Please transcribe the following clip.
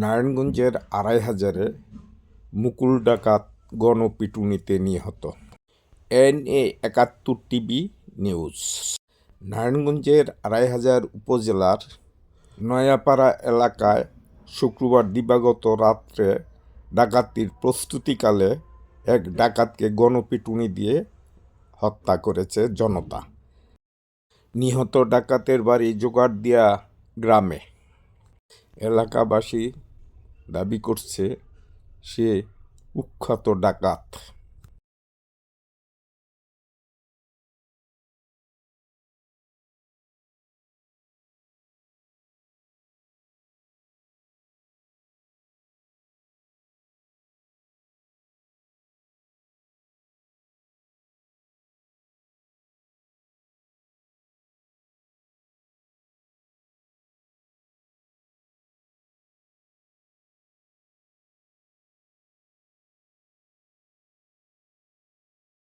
নারায়ণগঞ্জের আড়াই হাজারে মুকুল ডাকাত গণপিটুনিতে নিহত। এন এ একাত্তর টিভি নিউজ। নারায়ণগঞ্জের আড়াই হাজার উপজেলার নয়াপাড়া এলাকায় শুক্রবার দিবাগত রাত্রে ডাকাতির প্রস্তুতিকালে এক ডাকাতকে গণপিটুনি দিয়ে হত্যা করেছে জনতা। নিহত ডাকাতের বাড়ি জোগাড়দিয়া গ্রামে। এলাকাবাসী দাবি করছে সে কুখ্যাত ডাকাত।